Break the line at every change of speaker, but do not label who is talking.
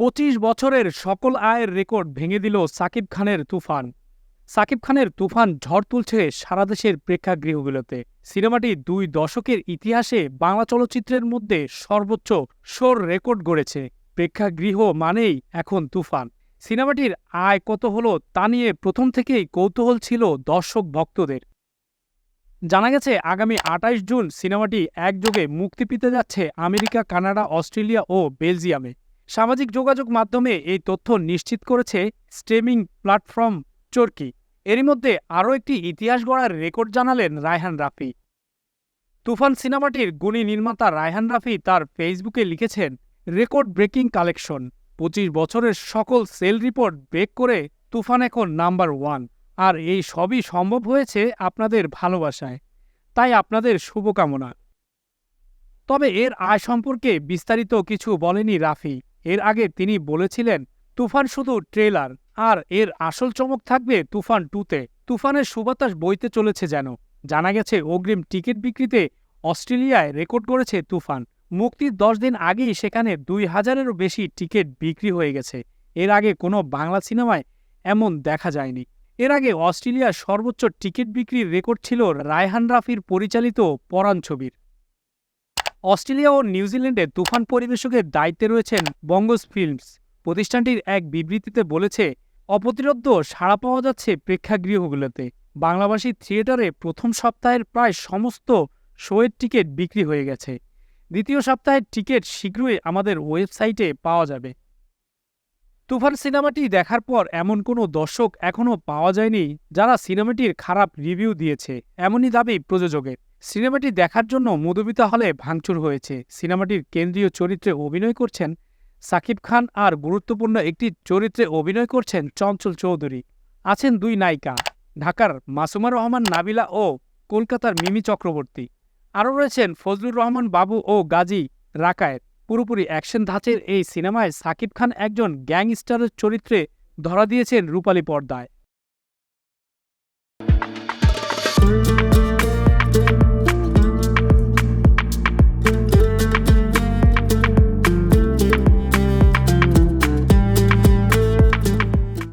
পঁচিশ বছরের সকল আয়ের রেকর্ড ভেঙে দিল সাকিব খানের তুফান। সাকিব খানের তুফান ঝড় তুলছে সারা দেশের প্রেক্ষাগৃহগুলোতে। সিনেমাটি দুই দশকের ইতিহাসে বাংলা চলচ্চিত্রের মধ্যে সর্বোচ্চ শোর রেকর্ড গড়েছে। প্রেক্ষাগৃহ মানেই এখন তুফান। সিনেমাটির আয় কত হলো তা নিয়ে প্রথম থেকেই কৌতূহল ছিল দর্শক ভক্তদের। জানা গেছে, আগামী আটাইশ জুন সিনেমাটি একযোগে মুক্তি পেতে যাচ্ছে আমেরিকা, কানাডা, অস্ট্রেলিয়া ও বেলজিয়ামে। সামাজিক যোগাযোগ মাধ্যমে এই তথ্য নিশ্চিত করেছে স্ট্রিমিং প্ল্যাটফর্ম চরকি। এরই মধ্যে আরও একটি ইতিহাস গড়ার রেকর্ড জানালেন রায়হান রাফি। তুফান সিনেমাটির গুণী নির্মাতা রায়হান রাফি তার ফেসবুকে লিখেছেন, রেকর্ড ব্রেকিং কালেকশন। পঁচিশ বছরের সকল সেল রিপোর্ট ব্রেক করে তুফান এখন নাম্বার ওয়ান। আর এই সবই সম্ভব হয়েছে আপনাদের ভালোবাসায়। তাই আপনাদের শুভকামনা। তবে এর আয় সম্পর্কে বিস্তারিত কিছু বলেনি রাফি। এর আগে তিনি বলেছিলেন, তুফান শুধু ট্রেলার, আর এর আসল চমক থাকবে তুফান টুতে। তুফানের সুবাতাস বইতে চলেছে যেন। জানা গেছে, অগ্রিম টিকিট বিক্রিতে অস্ট্রেলিয়ায় রেকর্ড করেছে তুফান। মুক্তির দশ দিন আগেই সেখানে দুই হাজারেরও বেশি টিকিট বিক্রি হয়ে গেছে। এর আগে কোনো বাংলা সিনেমায় এমন দেখা যায়নি। এর আগে অস্ট্রেলিয়ার সর্বোচ্চ টিকিট বিক্রির রেকর্ড ছিল রায়হান রাফির পরিচালিত পরাণ ছবির। অস্ট্রেলিয়া ও নিউজিল্যান্ডে তুফান পরিবেশকের দায়িত্বে রয়েছেন বঙ্গস ফিল্মস। প্রতিষ্ঠানটির এক বিবৃতিতে বলেছে, অপ্রতিরোধ্য সাড়া পাওয়া যাচ্ছে প্রেক্ষাগৃহগুলোতে। বাংলাভাষী থিয়েটারে প্রথম সপ্তাহের প্রায় সমস্ত শোয়ের টিকিট বিক্রি হয়ে গেছে। দ্বিতীয় সপ্তাহের টিকিট শীঘ্রই আমাদের ওয়েবসাইটে পাওয়া যাবে। তুফান সিনেমাটি দেখার পর এমন কোনো দর্শক এখনও পাওয়া যায়নি যারা সিনেমাটির খারাপ রিভিউ দিয়েছে, এমনই দাবি প্রযোজকের। সিনেমাটি দেখার জন্য মধুবিতা হলে ভাঙচুর হয়েছে। সিনেমাটির কেন্দ্রীয় চরিত্রে অভিনয় করছেন সাকিব খান আর গুরুত্বপূর্ণ একটি চরিত্রে অভিনয় করছেন চঞ্চল চৌধুরী। আছেন দুই নায়িকা, ঢাকার মাসুমা রহমান নাবিলা ও কলকাতার মিমি চক্রবর্তী। আরও রয়েছেন ফজলুর রহমান বাবু ও গাজী রাকায়েত। পুরোপুরি অ্যাকশন ধাঁচের এই সিনেমায় সাকিব খান একজন গ্যাংস্টারের চরিত্রে ধরা দিয়েছেন রূপালী পর্দায়।